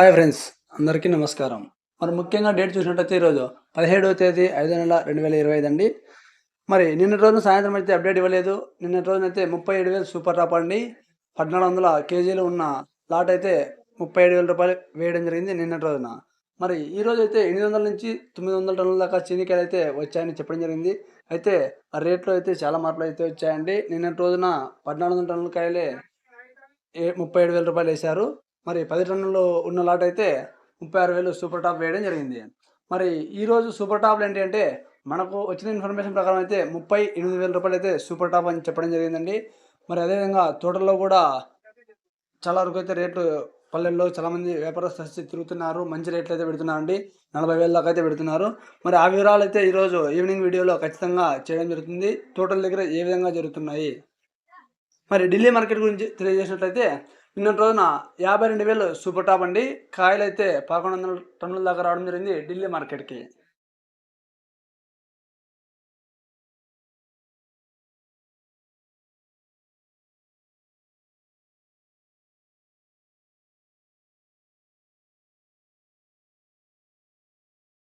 Hi friends అందరికీ నమస్కారం. మరి ముఖ్యంగా డేట్ చూసినట్టయితే ఈరోజు పదిహేడవ తేదీ ఐదో నెల రెండు వేల ఇరవై ఐదు అండి. మరి నిన్న రోజున సాయంత్రం అయితే అప్డేట్ ఇవ్వలేదు. నిన్న రోజునైతే ముప్పై ఏడు వేలు సూపర్ టాప్ అండి. పద్నాలుగు వందల కేజీలు ఉన్న లాట్ అయితే ముప్పై ఏడు వేల రూపాయలు వేయడం జరిగింది నిన్న రోజున. మరి ఈ రోజు అయితే ఎనిమిది వందల నుంచి తొమ్మిది వందల టన్నుల దాకా చీనికాయలు అయితే వచ్చాయని చెప్పడం జరిగింది. అయితే ఆ రేట్లో అయితే చాలా మార్పులు అయితే వచ్చాయండి. నిన్నటి రోజున పద్నాలుగు వందల టన్నుల కాయలే ఏ ముప్పై ఏడు వేల రూపాయలు వేశారు. మరి పది టన్నులు ఉన్న లాట్ అయితే ముప్పై ఆరు వేలు సూపర్ టాప్ వేయడం జరిగింది. మరి ఈరోజు సూపర్ టాప్లు ఏంటి అంటే మనకు వచ్చిన ఇన్ఫర్మేషన్ ప్రకారం అయితే ముప్పై ఎనిమిది వేల రూపాయలు అయితే సూపర్ టాప్ అని చెప్పడం జరిగిందండి. మరి అదేవిధంగా తోటల్లో కూడా చాలా వరకు అయితే రేట్లు పల్లెల్లో చాలామంది వ్యాపారస్తులు వచ్చి తిరుగుతున్నారు. మంచి రేట్లు అయితే పెడుతున్నారండి. నలభై వేల దాకా అయితే పెడుతున్నారు. మరి ఆ వివరాలు అయితే ఈరోజు ఈవినింగ్ వీడియోలో ఖచ్చితంగా చేయడం జరుగుతుంది. తోటల దగ్గర ఏ విధంగా జరుగుతున్నాయి? మరి ఢిల్లీ మార్కెట్ గురించి తెలియజేసినట్లయితే నిన్నటి రోజున యాభై రెండు వేలు సూపర్ టాప్ అండి. కాయలు అయితే పదకొండు వందల టన్నుల దాకా రావడం జరిగింది ఢిల్లీ మార్కెట్కి.